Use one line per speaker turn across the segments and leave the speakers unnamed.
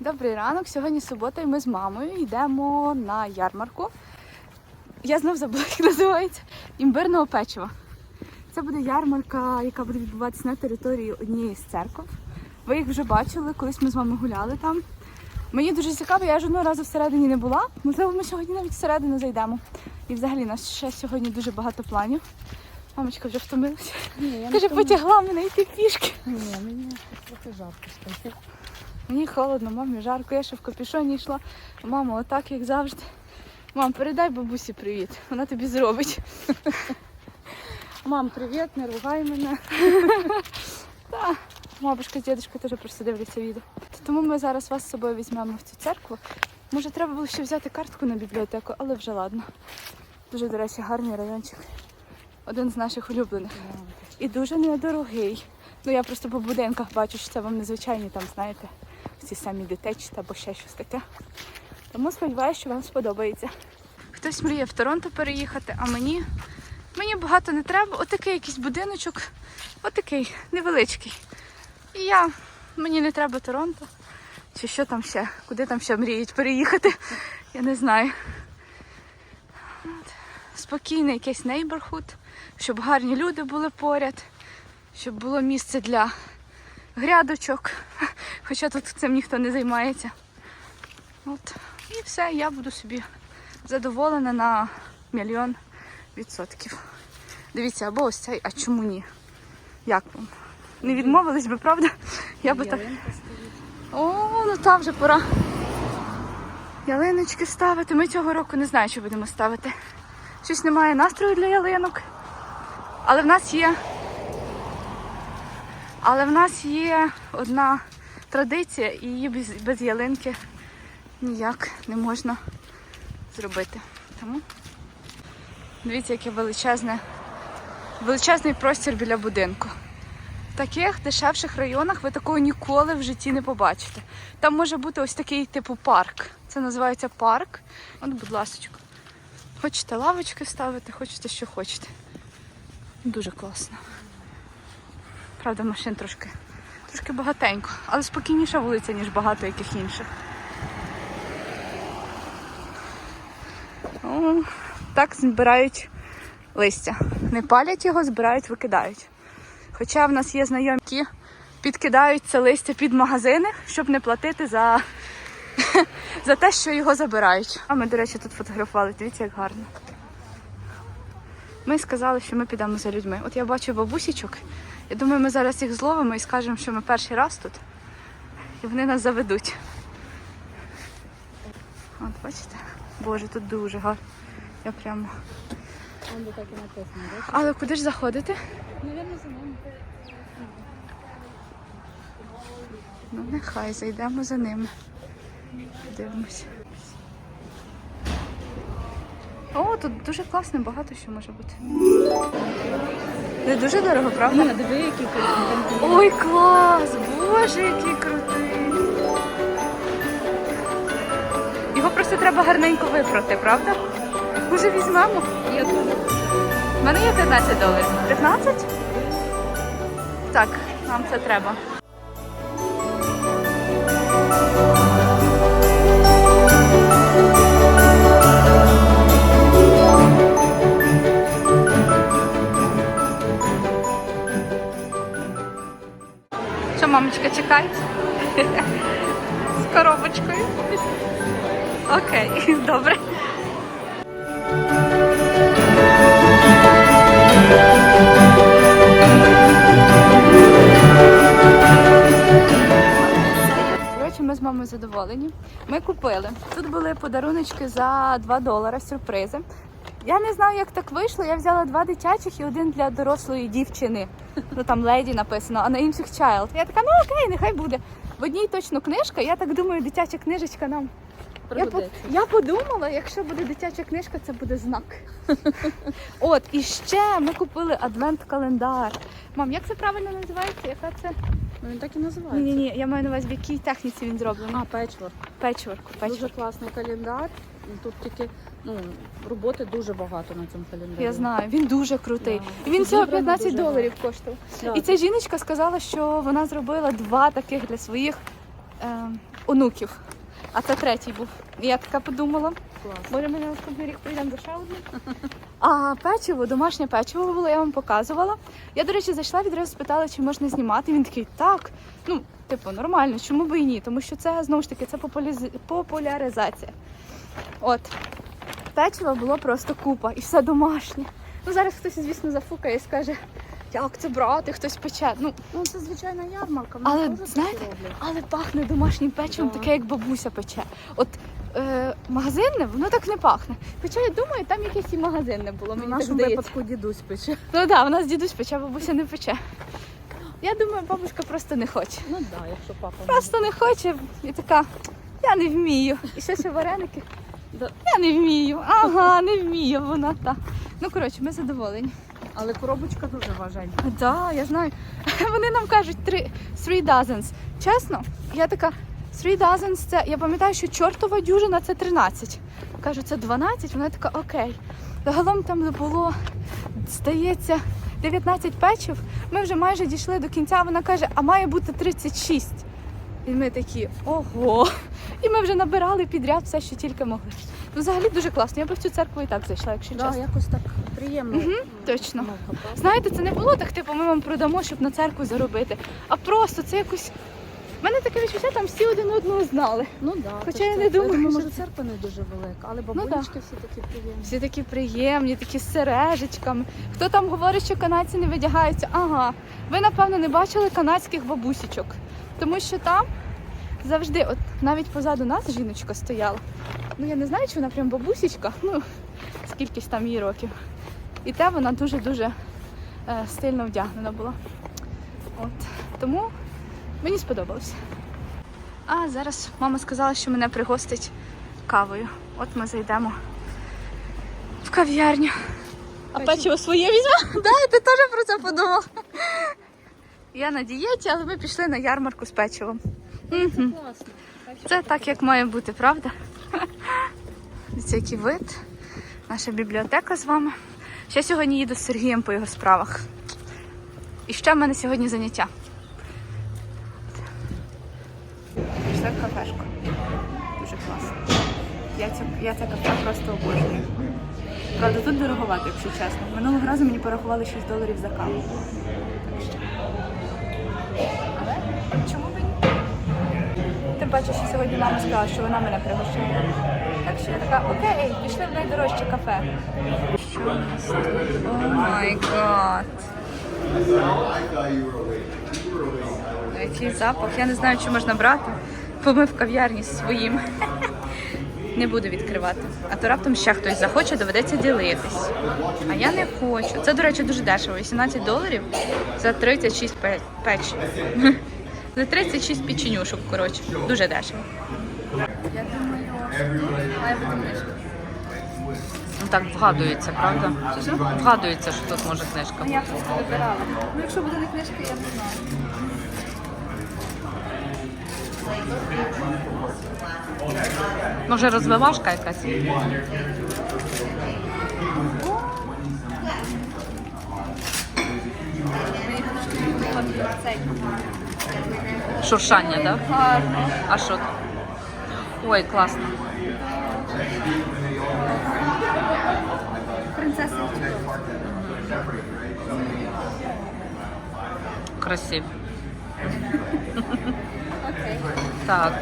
Добрий ранок. Сьогодні субота, і ми з мамою йдемо на ярмарку. Я знов забула, як називається імбирного печива. Це буде ярмарка, яка буде відбуватися на території однієї з церков. Ви їх вже бачили, колись ми з вами гуляли там. Мені дуже цікаво, я жодного разу всередині не була. Можливо, ми сьогодні навіть всередину зайдемо. І взагалі у нас ще сьогодні дуже багато планів. Мамочка вже втомилася. Каже, потягла мене йти пішки.
Ні, мені трохи жарко стає.
Мені холодно, мамі жарко, я ще в капюшоні йшла. Мама, отак, як завжди. Мам, передай бабусі привіт. Вона тобі зробить.
Мам, привіт, не ругай мене.
Та, бабушка з дідушкою теж просто дивляться відео. Тому ми зараз вас з собою візьмемо в цю церкву. Може, треба було ще взяти картку на бібліотеку, але вже ладно. Дуже, до речі, гарний райончик. Один з наших улюблених. І дуже недорогий. Ну я просто по будинках бачу, що це вам незвичайні там, знаєте, ці самі дитячі або ще щось таке. Тому сподіваюся, що вам сподобається. Хтось мріє в Торонто переїхати, а мені, мені багато не треба. Отакий якийсь будиночок, отакий невеличкий. І я, мені не треба Торонто. Чи що там ще? Куди там ще мріють переїхати? Я не знаю. Спокійний якийсь нейборхуд, щоб гарні люди були поряд, щоб було місце для грядочок. Хоча тут цим ніхто не займається. От. І все, я буду собі задоволена на мільйон відсотків. Дивіться, або ось цей, а чому ні? Як вам? Не відмовились би, правда? Я би так. О, ну там вже пора. Ялиночки ставити. Ми цього року не знаю, що будемо ставити. Щось немає настрою для ялинок. Але в нас є. Але в нас є одна традиція, і її без, без ялинки ніяк не можна зробити. Тому дивіться, яке величезне, величезний простір біля будинку. В таких дешевших районах ви такого ніколи в житті не побачите. Там може бути ось такий типу парк. Це називається парк. От, будь ласка. Хочете лавочки ставити, хочете що хочете. Дуже класно. Правда, машин трошки, трошки багатенько, але спокійніша вулиця, ніж багато яких інших. О, так збирають листя. Не палять його, збирають, викидають. Хоча в нас є знайомі, які підкидають це листя під магазини, щоб не платити за, за те, що його забирають. А ми, до речі, тут фотографували. Дивіться, як гарно. Ми сказали, що ми підемо за людьми. От я бачу бабусічок. Я думаю, ми зараз їх зловимо і скажемо, що ми перший раз тут. І вони нас заведуть. От бачите? Боже, тут дуже гарно. Я прямо. Але куди ж заходити?
Навірно, за нами.
Ну, нехай зайдемо за ними. Дивимося. О, тут дуже класно, багато що може бути. Не дуже дорого, правда?
Ні, диви, який там.
Ой, клас! Боже, який крутий! Його просто треба гарненько випрати, правда? Може візьмемо?
Я дуже.
У мене є 15 доларів. 15? Так, нам це треба. Мамочка, чекають? З коробочкою. Окей, добре. Ми з мамою задоволені. Ми купили. Тут були подаруночки за 2 долари, сюрпризи. Я не знаю, як так вийшло. Я взяла два дитячих і один для дорослої дівчини. Ну там леді написано, а на інших child. Я така, ну окей, нехай буде. В одній точно книжка. Я так думаю, дитяча книжечка нам. Я, по- я подумала, якщо буде дитяча книжка, це буде знак. От, і ще ми купили адвент-календар. Мам, як це правильно називається? Яка це?
Ну, він так і називається.
Ні, ні, ні, я маю на увазі, в якій техніці він зроблений.
А, печворк.
Печворк,
Дуже класний календар. Тут тільки ну, роботи дуже багато на цьому календарі.
Я знаю, він дуже крутий.
Да.
І він всього 15
дуже
доларів коштував.
Да.
І ця жіночка сказала, що вона зробила два таких для своїх е, онуків. А це третій був. І я така подумала,
Клас.
може ми на наступний рік прийдемо до ще одне. А печиво, домашнє печиво було, я вам показувала. Я, до речі, зайшла відразу спитала, чи можна знімати. Він такий, так. Ну, типу, нормально, чому би і ні? Тому що це знову ж таки це популяризація. От. Печива було просто купа і все домашнє. Ну зараз хтось, звісно, зафукає і скаже, як це брати, хтось пече. Ну,
Ну, це звичайна ярмарка.
Але,
так
знаєте, але пахне домашнім печивом,
Да.
таке, як бабуся пече. От е, магазинне, воно так не пахне. Хоча я думаю, там якесь і магазинне було.
В
Мені так
нашому
здається.
випадку дідусь пече.
Ну так, да, у нас дідусь пече, бабуся не пече. Я думаю, бабушка просто не хоче.
Ну так, да, якщо папа.
Просто не хоче і така, я не вмію. І ще ще вареники. Я не вмію. Ага, не вмію вона та. Ну коротше, ми задоволені.
Але коробочка дуже важенька.
Так, да, я знаю. Вони нам кажуть три three dozens. Чесно, я така three dozens це. Я пам'ятаю, що чортова дюжина це 13. Кажу, це 12, вона така окей. Загалом там було, здається, 19 печів. Ми вже майже дійшли до кінця. Вона каже, а має бути 36. І ми такі, ого. І ми вже набирали підряд все, що тільки могли. Ну, взагалі дуже класно. Я би в цю церкву і так зайшла, якщо
Да,
чесно.
якось так приємно.
Мгм, точно.
ну, правда.
Знаєте, це не було так, типу, ми вам продамо, щоб на церкву заробити. А просто це якось. У мене таке відчуття, там всі один одного знали.
Ну да.
Хоча я не думаю, що
може
це-
церква не дуже велика, але
да.
бабулечки всі такі приємні.
Всі такі приємні, такі з сережечками. Хто там говорить, що канадці не видягаються? Ага, ви напевно не бачили канадських бабусічок. Тому що там завжди, от навіть позаду нас жіночка стояла. Ну я не знаю, чи вона прям бабусічка, ну скількись там їй років. І те вона дуже-дуже е, стильно вдягнена була. От. Тому мені сподобалося. А зараз мама сказала, що мене пригостить кавою. От ми зайдемо в кав'ярню. А
Печиво.
печиво своє візьме? Да, ти теж про це подумав. Я на дієті, але ми пішли на ярмарку з печивом.
Класно.
Це так, як має бути, правда? Це вид. Наша бібліотека з вами. Ще сьогодні їду з Сергієм по його справах. І ще в мене сьогодні заняття. Пішли в кафешку. Дуже класно. Я це, я це кафе просто обожнюю. Правда, тут дороговато, якщо чесно. Минулого разу мені порахували 6 доларів за каву. Тим паче, що сьогодні мама сказала, що вона мене пригощає. Так що я така, окей, пішли в найдорожче кафе. Що у нас тут? О май гад. Який запах. Я не знаю, чи можна брати, бо ми в кав'ярні своїм. Не буду відкривати. А то раптом ще хтось захоче, доведеться ділитись. А я не хочу. Це, до речі, дуже дешево. 18 доларів за 36 пе- печ. За 36 печенюшок, коротше. Дуже дешево. Я думаю, має бути книжка.
Ну так вгадується, правда? Вгадується, що тут може книжка
Ну,
бути.
я просто вибирала. Ну, якщо буде не книжка, я не знаю.
Може розвивашка якась?
Мені трошки цей.
Шуршання, так?
Гарно.
А що? Ой, класно.
Принцеса.
Красиво.
Окей.
Так.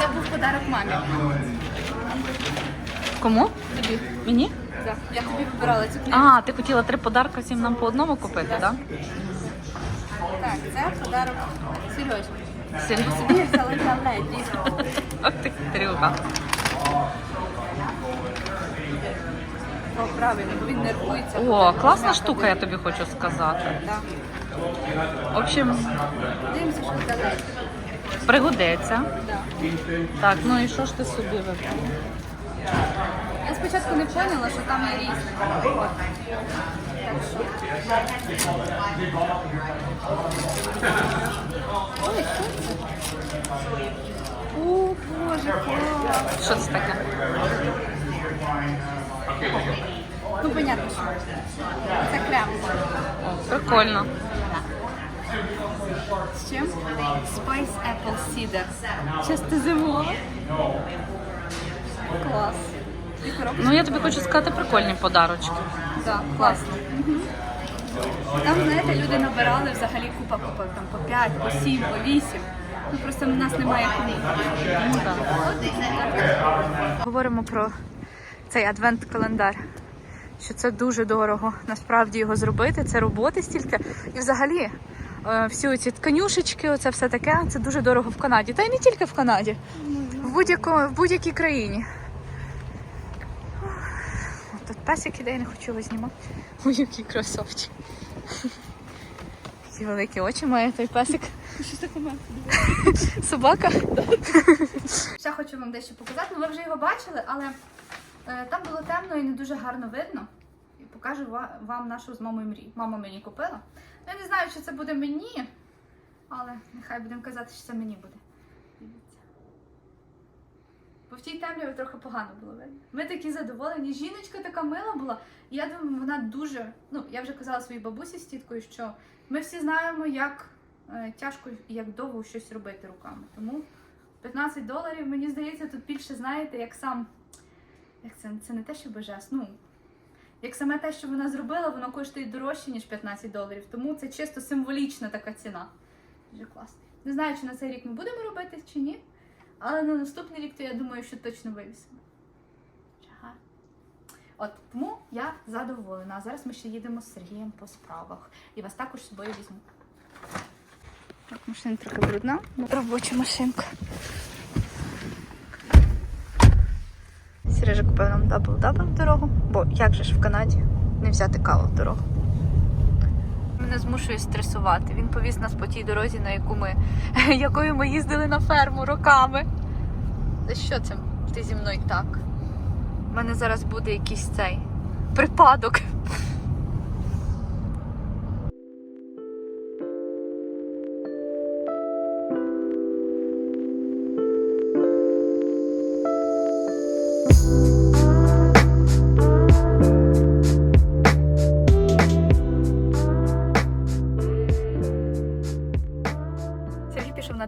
Це був подарок мамі.
Кому?
Тобі.
Мені?
Так. Я тобі вибирала цю книгу.
А, ти хотіла три подарки всім нам по одному купити, так? Да?
Так, це подарок Собі я взяла для леді.
Ох ти хитрюга.
О, правильно, бо він нервується.
О, класна штука, я тобі хочу сказати.
Так.
В общем,
Дивимося, що для
пригодиться.
Так.
Так, ну і що ж ти собі вибрала?
Я спочатку не поняла, що там є різне. От. Так що. Ой, що це? О, Боже, клас.
Що це таке?
Ну, понятно, що. Це крем.
О, прикольно.
З чим? Spice Apple Cider. Чисто зимова. Клас. І.
Ну я тобі хочу сказати прикольні подарочки.
Так, класно. Там, знаєте, люди набирали взагалі купа купа там по 5, по 7, по 8. Ну просто в нас немає кому. Говоримо про цей адвент-календар. Що це дуже дорого насправді його зробити. Це роботи стільки. І взагалі е, всі ці тканюшечки, оце все таке, це дуже дорого в Канаді. Та й не тільки в Канаді, в, будь-якому, в будь-якій країні. Песик іде, я не хочу його знімати. Ой, який красавчик. Які великі очі має той песик. Собака? Ще хочу вам дещо показати. Ну, ви вже його бачили, але е, там було темно і не дуже гарно видно. І покажу вам нашу з мамою мрію. Мама мені купила. Ну, Я не знаю, чи це буде мені, але нехай будемо казати, що це мені буде. Бо в тій темряві трохи погано було видно. Ми такі задоволені. Жіночка така мила була. І я думаю, вона дуже. Ну, я вже казала своїй бабусі з тіткою, що ми всі знаємо, як е, тяжко і як довго щось робити руками. Тому 15 доларів, мені здається, тут більше знаєте, як сам. Як це, це не те, що божес, ну. Як саме те, що вона зробила, воно коштує дорожче, ніж 15 доларів. Тому це чисто символічна така ціна. Дуже класно. Не знаю, чи на цей рік ми будемо робити чи ні. Але на наступний рік, то я думаю, що точно вивісимо. Ага. От тому я задоволена. А зараз ми ще їдемо з Сергієм по справах. І вас також з собою візьму. Так, машина трохи брудна. Робоча машинка. Сережа купив нам дабл-дабл в дорогу, бо як же ж в Канаді не взяти каву в дорогу. Змушує стресувати. Він повіз нас по тій дорозі, на яку ми, якою ми їздили на ферму роками. За що це ти зі мною так? У мене зараз буде якийсь цей припадок.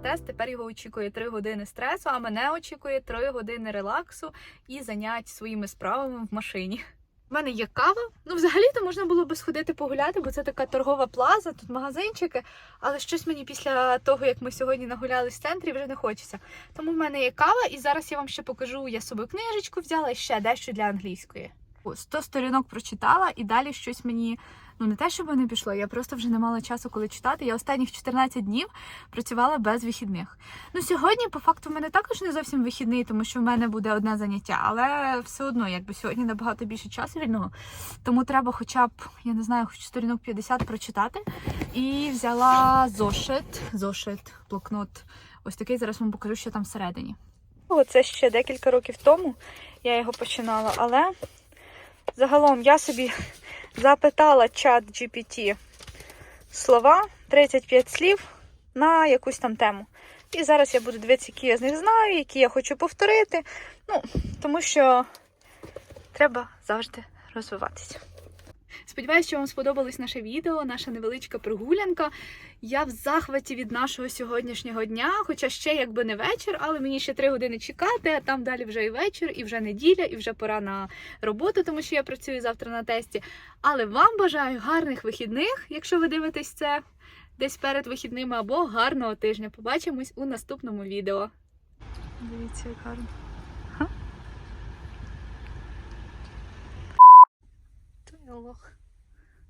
Тест, тепер його очікує 3 години стресу, а мене очікує 3 години релаксу і занять своїми справами в машині. У мене є кава. Ну, взагалі-то можна було би сходити погуляти, бо це така торгова плаза, тут магазинчики. Але щось мені після того, як ми сьогодні нагулялись в центрі, вже не хочеться. Тому в мене є кава, і зараз я вам ще покажу. Я з собою книжечку взяла і ще дещо для англійської. 100 сторінок прочитала, і далі щось мені ну не те, щоб не пішло. Я просто вже не мала часу, коли читати. Я останніх 14 днів працювала без вихідних. Ну сьогодні, по факту, в мене також не зовсім вихідний, тому що в мене буде одне заняття, але все одно, якби сьогодні набагато більше часу вільного. Тому треба, хоча б я не знаю, хоч сторінок 50 прочитати. І взяла зошит, зошит, блокнот. Ось такий зараз вам покажу, що там всередині. О, Це ще декілька років тому я його починала, але загалом я собі запитала чат GPT слова, 35 слів на якусь там тему. І зараз я буду дивитися, які я з них знаю, які я хочу повторити. Ну, тому що треба завжди розвиватися. Сподіваюсь, що вам сподобалось наше відео, наша невеличка прогулянка. Я в захваті від нашого сьогоднішнього дня, хоча ще якби не вечір, але мені ще три години чекати, а там далі вже і вечір, і вже неділя, і вже пора на роботу, тому що я працюю завтра на тесті. Але вам бажаю гарних вихідних, якщо ви дивитесь це десь перед вихідними, або гарного тижня. Побачимось у наступному відео. Дивіться, як гарно. Я.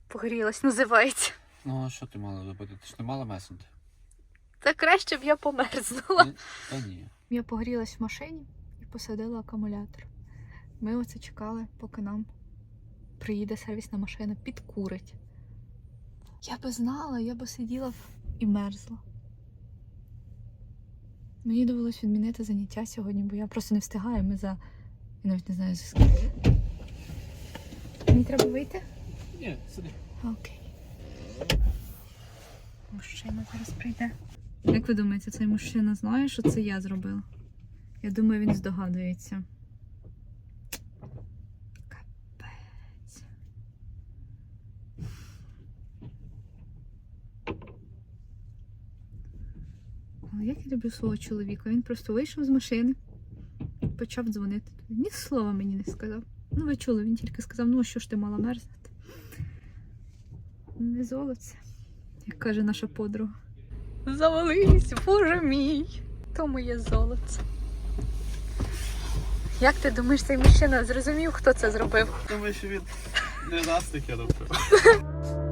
Погрілась, називається.
Ну, а що ти мала робити? Ти ж не мала меснути?
Та краще б я померзнула.
Ні? Та ні.
Я погрілась в машині і посадила акумулятор. Ми оце чекали, поки нам приїде сервісна машина, підкурить. Я би знала, я би сиділа і мерзла. Мені довелось відмінити заняття сьогодні, бо я просто не встигаю. Ми за. Я навіть не знаю за скільки. Мені треба вийти?
Ні, сиди.
Окей. Мужчина зараз прийде. Як ви думаєте, цей мужчина знає, що це я зробила? Я думаю, він здогадується. Капець. Але як я люблю свого чоловіка. Він просто вийшов з машини, почав дзвонити. Ні слова мені не сказав. Ну, ви чули, він тільки сказав, ну що ж ти мала мерзнути? Не золоце, як каже наша подруга. Завались, боже мій, то моє золоце. Як ти думаєш, цей мужчина зрозумів, хто це зробив?
Думаю, що він не нас таке робив.